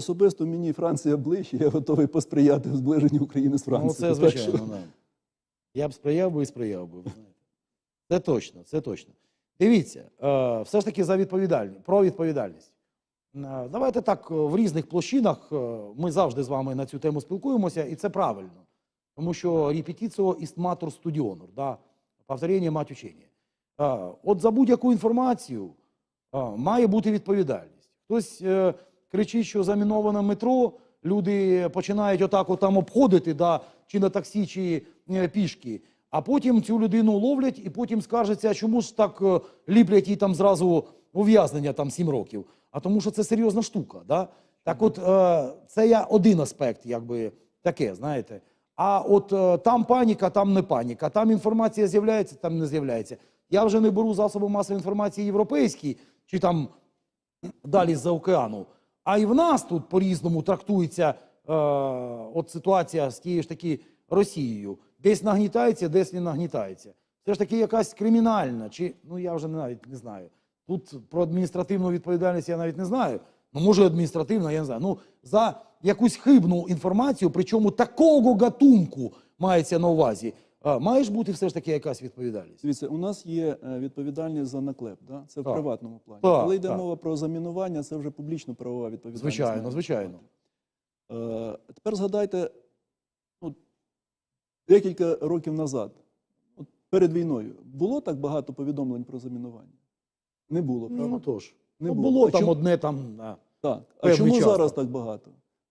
Особисто мені Франція ближче, я готовий посприяти в зближенні України з Ну, Францією. це Так звичайно. що- Да. Я б сприяв би і сприяв би. Це точно, це точно. Дивіться, е, все ж таки за відповідальність, про відповідальність. Е, Давайте так е, в різних площинах ми завжди з вами на цю тему спілкуємося, і це правильно. Тому що репетиціо іст матур студіонур, да? повторення мать учення. От за будь-яку інформацію має бути відповідальність. Хтось кричить, що заміноване метро, люди починають отак от там обходити, да, чи на таксі, чи е, пішки. А потім цю людину ловлять і потім скаржаться, чому ж так е, ліплять їй там зразу ув'язнення там 7 років. А тому що це серйозна штука. Да? Так от е, це я один аспект, якби таке, знаєте. А от там паніка, там не паніка, там інформація з'являється, там не з'являється. Я вже не беру засоби масової інформації європейські, чи там далі з-за океану. А і в нас тут по-різному трактується е, от ситуація з тією ж таки Росією. Десь нагнітається, десь не нагнітається. Це ж таки якась кримінальна, чи ну я вже навіть не знаю. Тут про адміністративну відповідальність я навіть не знаю. Ну, може, адміністративна, я не знаю. Ну, за якусь хибну інформацію, причому такого гатунку мається на увазі, е, має бути все ж таки якась відповідальність. Дивіться, у нас є е, відповідальність за наклеп, да? це в Так. приватному плані. Так, Коли йде так. мова про замінування, це вже публічно-правова відповідальність. Звичайно, звичайно. Е, Тепер згадайте ну, декілька років назад, от перед війною, було так багато повідомлень про замінування? Не було, правда? Ну тож. Не Ну, було. було А там чому- одне там. Так. А чому час, зараз так багато?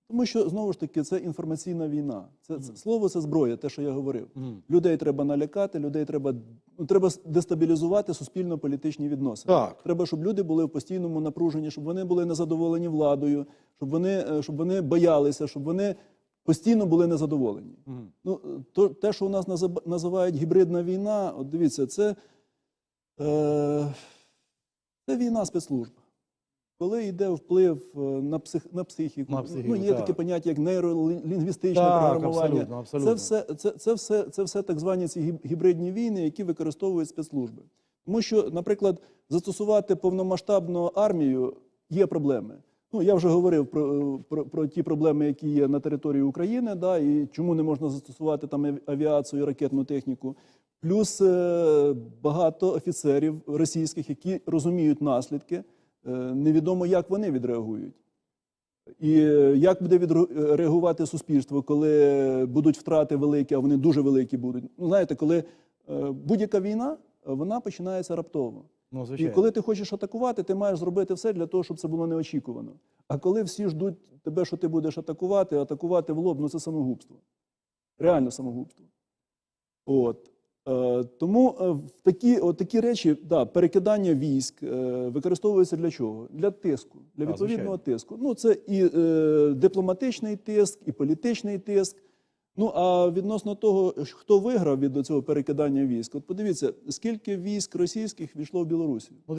Тому що знову ж таки це інформаційна війна. Це, це слово це зброя, те, що я говорив. Мгм. Людей треба налякати, людей треба ну, треба дестабілізувати суспільно-політичні відносини. Так. Треба, щоб люди були в постійному напруженні, щоб вони були незадоволені владою, щоб вони, е, щоб вони боялися, щоб вони постійно були незадоволені. Мгм. Ну, е, то, те, що у нас називають гібридна війна, от дивіться, це, е, це війна спецслужб. Коли йде вплив е, на, псих, на психіку, На психіку, ну, є так. таке поняття, як нейролінгвістичне Так, програмування. абсолютно, абсолютно. Це, все, це, це, все, це все так звані ці гіб- гібридні війни, які використовують спецслужби. Тому що, наприклад, застосувати повномасштабну армію є проблеми. Ну, я вже говорив про, про, про ті проблеми, які є на території України, да, і чому не можна застосувати там авіацію ракетну техніку. Плюс е, багато офіцерів російських, які розуміють наслідки, е, невідомо, як вони відреагують. І е, як буде відреагувати суспільство, коли будуть втрати великі, а вони дуже великі будуть. Ну, знаєте, коли е, будь-яка війна, е, вона починається раптово. Ну, І коли ти хочеш атакувати, ти маєш зробити все для того, щоб це було неочікувано. А коли всі ждуть тебе, що ти будеш атакувати, атакувати в лоб, ну це самогубство. Реально самогубство. От. Е, тому е, в такі, от такі речі, да, перекидання військ е, використовуються для чого? Для тиску, для відповідного тиску. Ну, це і е, дипломатичний тиск, і політичний тиск. Ну а відносно того, хто виграв від цього перекидання військ, от подивіться, скільки військ російських війшло в Білорусі. Ну,